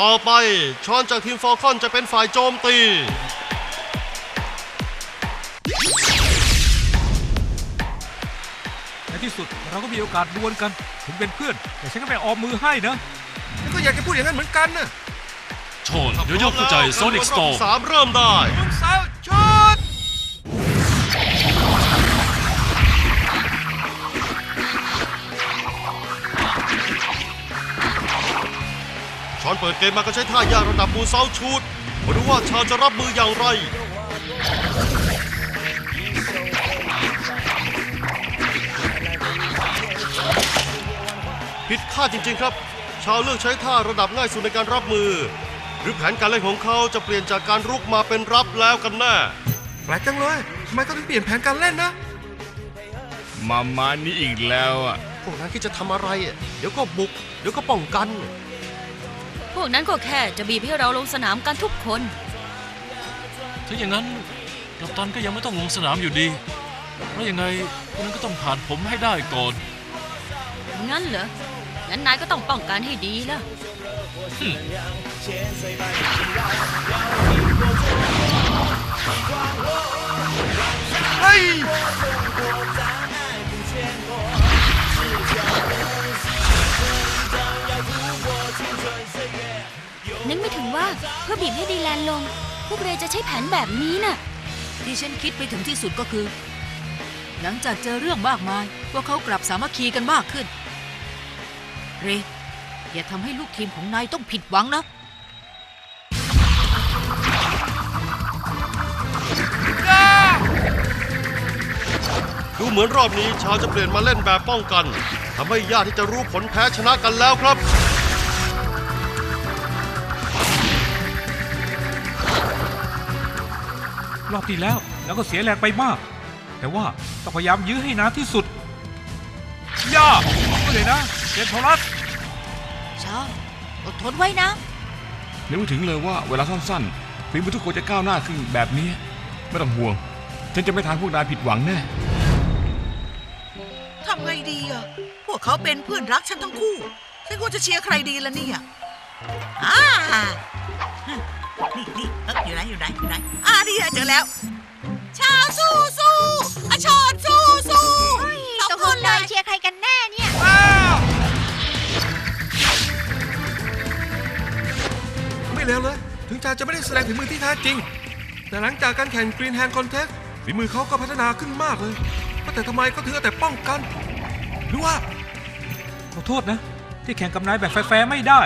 ต่อไปชอนจากทีมฟอลคอนจะเป็นฝ่ายโจมตี ในที่สุดเราก็มีโอกาสดวลกัน ถึงเป็นเพื่อน แต่ฉันก็ไม่ออมมือให้นะฉันก็อยากจะพูดอย่างนั้นเหมือนกันนะชอนเดี๋ยวย่อเข้าใจโซนิกสตอร์สามเริ่มได้ ลูกสาว ชอนเปิดเกมมาก็ใช้ท่ายากระดับบูเซาชูดมาดูว่าชาจะรับมืออย่างไร ผิดคาดจริง ๆ ครับ ชาวเลือกใช้ท่าระดับง่ายสุดในการรับมือ หรือแผนการเล่นของเขาจะเปลี่ยนจากการรุกมาเป็นรับแล้วกันแน่แปลกจังเลยทำไมเขาถึงเปลี่ยนแผนการเล่นนะ มามานี่อีกแล้วอะพวกนั้นคิดจะทำอะไรอะเดี๋ยวก็บุก เดี๋ยวก็ป้องกันพ วกนั้นก็แค่จะบีบให้เราลงสนามกันทุกคนถึงอย่างนั้นกัปตันก็ยังไม่ต้องลงสนามอยู่ดี เพราะยังไงพวกนั้นก็ต้องผ่านผมให้ได้ก่อน งั้นเหรอ งั้นนายก็ต้องป้องกันให้ดีล่ะเฮ้ย นึกไม่ถึงว่าเพื่อบีบให้ดีแลนด์ลง พวกเรย์จะใช้แผนแบบนี้น่ะ ที่ฉันคิดไปถึงที่สุดก็คือ หลังจากเจอเรื่องมากมายพวกเขากลับสามัคคีกันมากขึ้น เรย์อย่าทำให้ลูกทีมของนายต้องผิดหวังนะดูเหมือนรอบนี้ชาวจะเปลี่ยนมาเล่นแบบป้องกันทำให้ยากที่จะรู้ผลแพ้ชนะกันแล้วครับ รอบที่แล้วแล้วก็เสียแรงไปมาก แต่ว่าต้องพยายามยื้อให้นานที่สุด ย่าไม่เลยนะเจนโทรัสชาอดทนไว้นะนึกไม่ถึงเลยว่าเวลาสั้นๆฝีมือทุกคนจะก้าวหน้าขึ้นแบบนี้ ไม่ต้องห่วง ฉันจะไม่ทำให้พวกนายผิดหวังแน่ทำไงดีอะ พวกเขาเป็นเพื่อนรักฉันทั้งคู่ ฉันควรจะเชียร์ใครดีล่ะเนี่ยอ่านี่นี่เอ้ยอยู่ไห นอยู่ไหนอยู่ไหนอ่านี่ไงเจอแล้ว ชาวสู้สู้อาชอนสู้สู้สองคนเลยเชียร์ใครกันแน่เนี่ยไม่เลวเลย ถึงจาจะไม่ได้แสดงฝีมือที่แท้จริง แต่หลังจากการแข่ง Green Hand Contest ฝีมือเขาก็พัฒนาขึ้นมากเลยว่าแต่ทำไมก็ถือแต่ป้องกัน หรือว่า ขอโทษนะ ที่แข่งกับนายแบบแฟร์ๆไม่ได้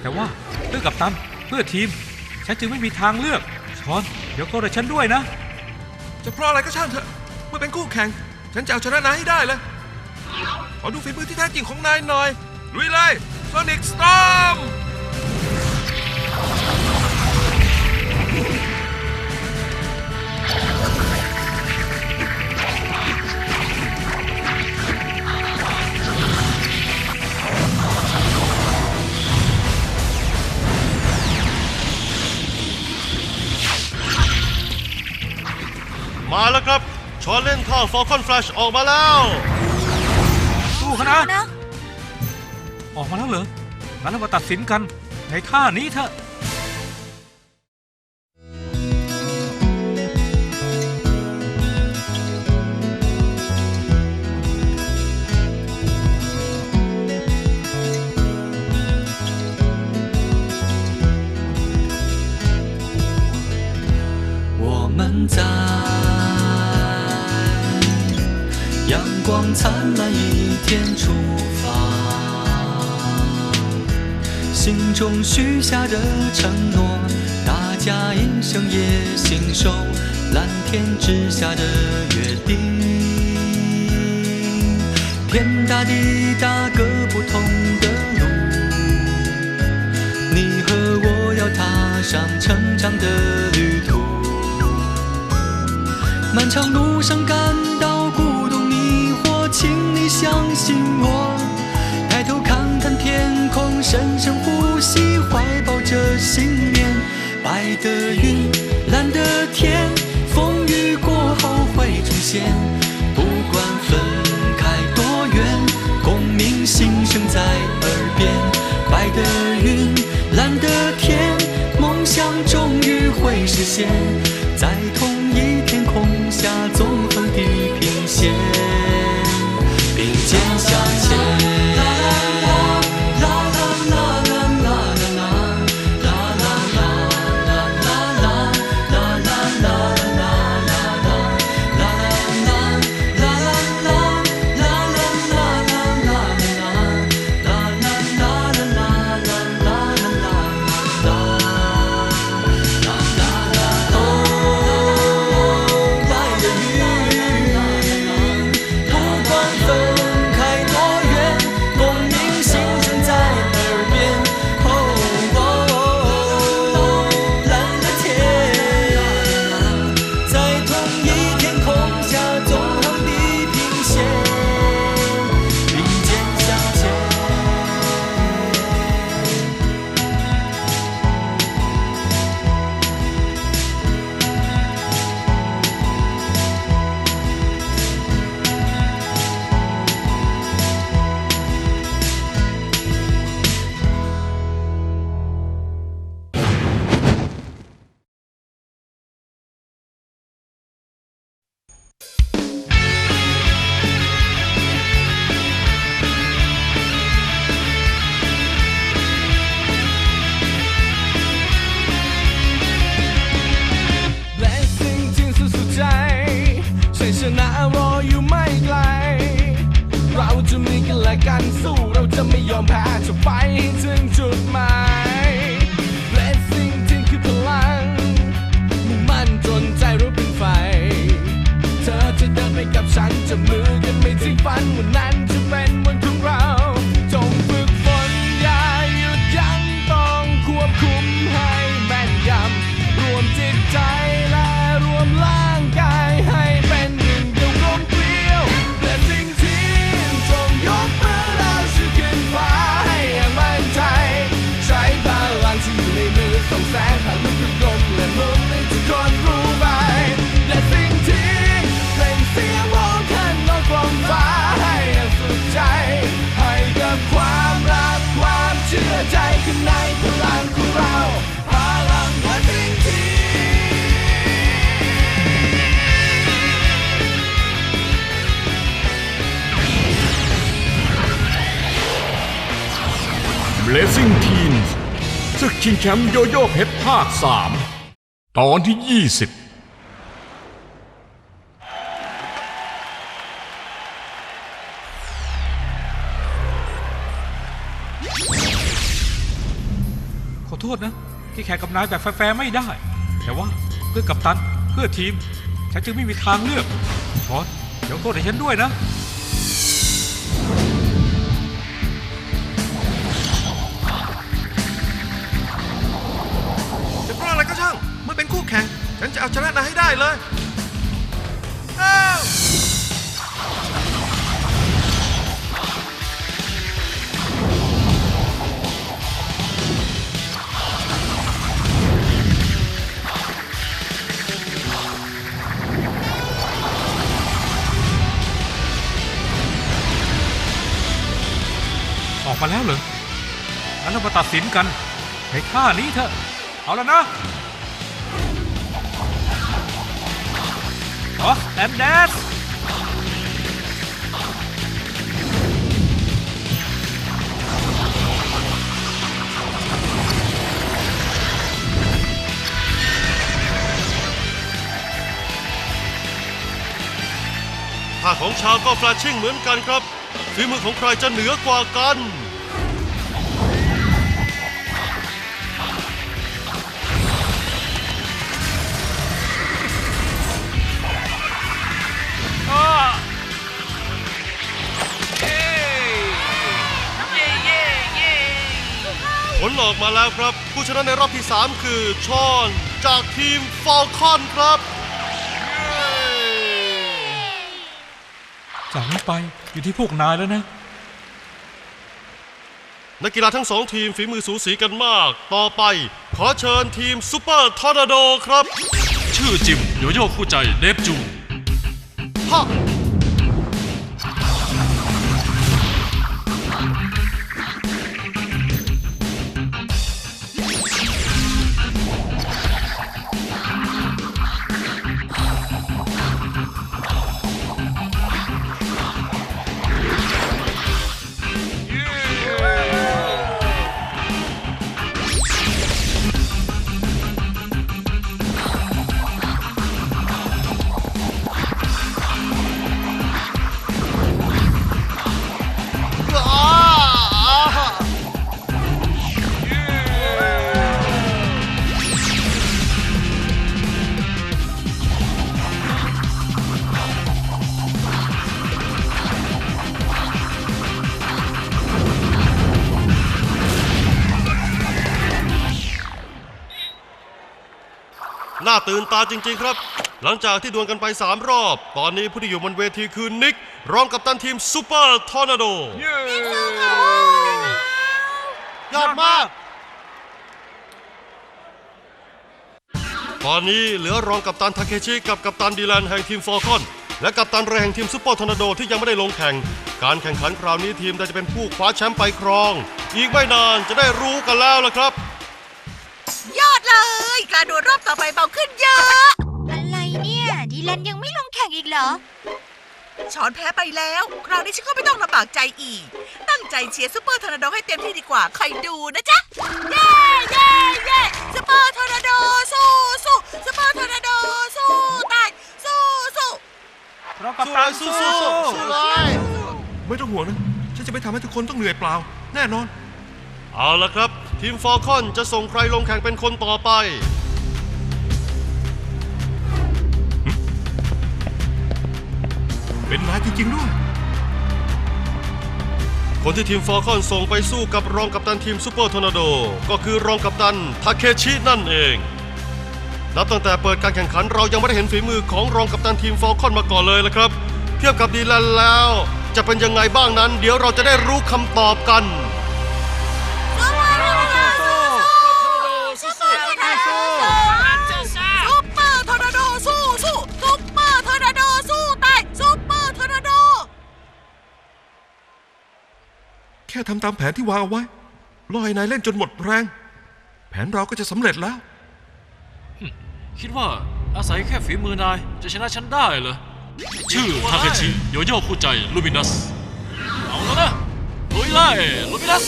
แต่ว่าเพื่อกับตันเพื่อทีม ฉันจึงไม่มีทางเลือกชอน เดี๋ยวก็ได้ฉันด้วยนะ จะเพราะอะไรก็ช่างเถอะ เมื่อเป็นคู่แข่ง ฉันจะเอาชนะนายให้ได้เลย ขอดูฝีมือที่แท้จริงของนายหน่อย ลุยเลยโซนิกสตอร์มาแล้วครับชอนเล่นท่าฟอลคอนแฟลชออกมาแล้วสู้คณะออกมาแล้วเหรองั้นเรามาตัดสินกันในท่านี้เถอะ 灿烂一天出发，心中许下的承诺，大家一生也信守蓝天之下的约定。天大地大，各不同的路，你和我要踏上成长的旅途。漫长路上你相信我。抬头看看天空，深深呼吸，怀抱着信念。白的云，蓝的天，风雨过后会重现。不管分开多远，共鸣心声在耳边。白的云，蓝的天，梦想终于会实现，在同一天空下纵横地平线， อมแพ้จะไปถึงจุดหมายและสิ่งที่คือพลังมุ่งมั่นจนใจรู้เป็นไฟ เธอจะเดินไปกับฉันจะมือกันไม่ทิ้งฝันวันนั้น ชิงแชมป์โยโย่เพชรภาค3ตอนที่ 20ขอโทษนะ ที่แข่งกับนายแบบแฟร์ๆไม่ได้ แต่ว่าเพื่อกัปตันเพื่อทีม ฉันจึงไม่มีทางเลือกชอนยกโทษให้ฉันด้วยนะ ได้เลยอ้าวออกมาแล้วเหรองั้นเรามาตัดสินกันในท่านี้เถอะ เอาแล้วนะ ออสแอนด์แดสท่าของชาวก็แฟลชชิ่งเหมือนกันครับฝีมือของใครจะเหนือกว่ากัน ผลออกมาแล้วครับ ผู้ชนะในรอบที่ 3 คือชอนจากทีมฟอลคอนครับ จากนี้ไปอยู่ที่พวกนายแล้วนะ นักกีฬาทั้งสองทีมฝีมือสูสีกันมาก ต่อไป ขอเชิญทีมซูเปอร์ทอร์นาโดครับ ชื่อจิมโยโย่คู่ใจเนปจูนฮะ ตื่นตาจริง ๆ ครับ หลังจากที่ดวลกันไป 3 รอบ ตอนนี้ผู้ที่อยู่บนเวทีคือนิก รองกัปตันทีมซูเปอร์ทอร์นาโดยอดมาก ตอนนี้เหลือรองกัปตันทาเคชิกับกัปตันดีแลนแห่งทีมฟอร์คอน และกัปตันเรแห่งทีมซูเปอร์ทอร์นาโดที่ยังไม่ได้ลงแข่ง การแข่งขันคราวนี้ทีมใดจะเป็นผู้คว้าแชมป์ไปครอง อีกไม่นานจะได้รู้กันแล้วล่ะครับยอดเลย การดวลรอบต่อไปเบาขึ้นเยอะ อะไรเนี่ย ดีแลนยังไม่ลงแข่งอีกเหรอชอนแพ้ไปแล้ว คราวนี้ฉันก็ไม่ต้องลำบากใจอีก ตั้งใจเชียร์ซูเปอร์ทอร์นาโดให้เต็มที่ดีกว่า ใครดูนะจ๊ะ เย้เย้เย้ซูเปอร์ทอร์นาโดสู้สู้ซูเปอร์ทอร์นาโดสู้ตายสู้สู้เรากับตันสู้ไม่ต้องห่วงนะ ฉันจะไม่ทำให้ทุกคนต้องเหนื่อยเปล่า แน่นอน เอาละครับ ทีมฟอร์คอนจะส่งใครลงแข่งเป็นคนต่อไป เป็นนายจริงๆด้วย คนที่ทีมฟอร์คอนส่งไปสู้กับรองกัปตันทีมซูเปอร์ทอร์นาโด ก็คือรองกัปตันทาเคชินั่นเอง นับตั้งแต่เปิดการแข่งขันเรายังไม่ได้เห็นฝีมือของรองกัปตันทีมฟอร์คอนมาก่อนเลยละครับ เทียบกับดีแลนแล้ว จะเป็นยังไงบ้างนั้น เดี๋ยวเราจะได้รู้คำตอบกัน ค่ทำตามแผนที่วางเอาไว้รอให้นายเล่นจนหมดแรง แผนเราก็จะสำเร็จแล้ว คิดว่าอาศัยแค่ฝีมือนาย จะชนะฉันได้เหรอ ชื่อทาเคชิโยโย่คู่ใจลูมินัส เอาแล้วนะลุยเลยลูมินัส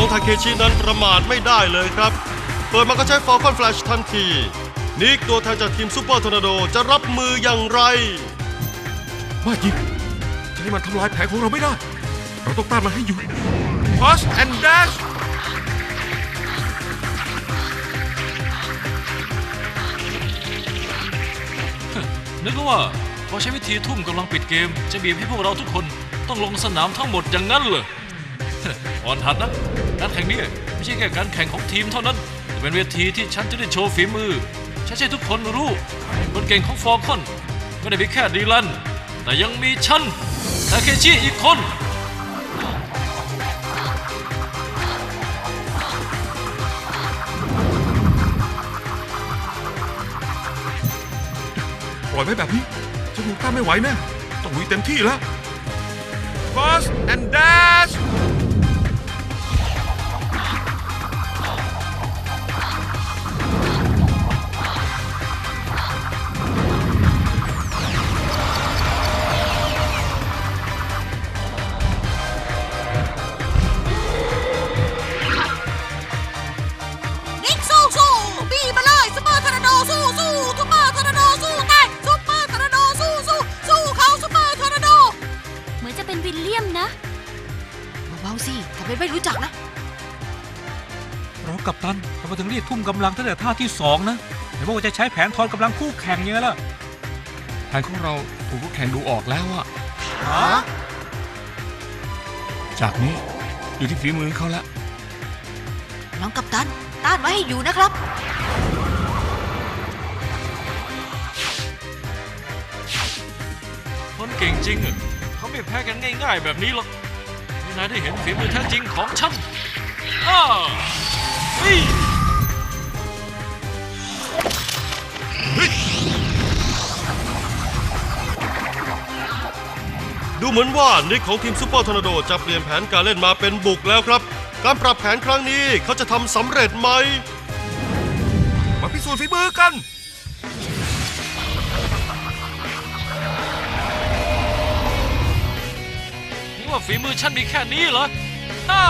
ของทาเคชินั้นประมาทไม่ได้เลยครับ เปิดมาก็ใช้ฟอร์คอนแฟลชทันที นิกตัวแทนจากทีมซูเปอร์ทอร์นาโดจะรับมืออย่างไรว่าจริงจะให้มันทำลายแผนของเราไม่ได้ เราต้องต้านมันให้อยู่ Fast and Dash นึกว่าพอใช้วิธีทุ่มกำลังปิดเกม จะบีบให้พวกเราทุกคนต้องลงสนามทั้งหมดอย่างนั้นเหรอ อ่อนหัดนะการแข่งนี้ไม่ใช่แค่การแข่งของทีมเท่านั้นแต่เป็นเวทีที่ฉันจะได้โชว์ฝีมือฉันใช่ทุกคนรู้คนเก่งของฟอร์คอนไม่ได้มีแค่ดีลัน แต่ยังมีฉันทาเคชิอีกคนปล่อยไว้แบบนี้ฉันคงต้านไม่ไหวแน่ต้องลุยเต็มที่แล้ว Fast and Dash กับตันทำไมถึงรีบทุ่มกำลังตั้งแต่ท่าที่สองนะไหนบอกว่าจะใช้แผนทอนกำลังคู่แข่งยังไงล่ะแผนของเราถูกคู่แข่งดูออกแล้วอะจากนี้อยู่ที่ฝีมือเขาแล้วน้องกัปตัน ต้านไว้ให้อยู่นะครับคนเก่งจริงอะเขาไม่แพ้กันง่าย ๆ แบบนี้หรอกนี่นายได้เห็นฝีมือแท้จริงของฉันอ้า ดูเหมือนว่านิกของทีมซูเปอร์ทอร์นาโดจะเปลี่ยนแผนการเล่นมาเป็นบุกแล้วครับ การปรับแผนครั้งนี้เขาจะทำสำเร็จไหม มาพิสูจน์ฝีมือกันนี่ว่าฝีมือฉันมีแค่นี้เหรอฮ่า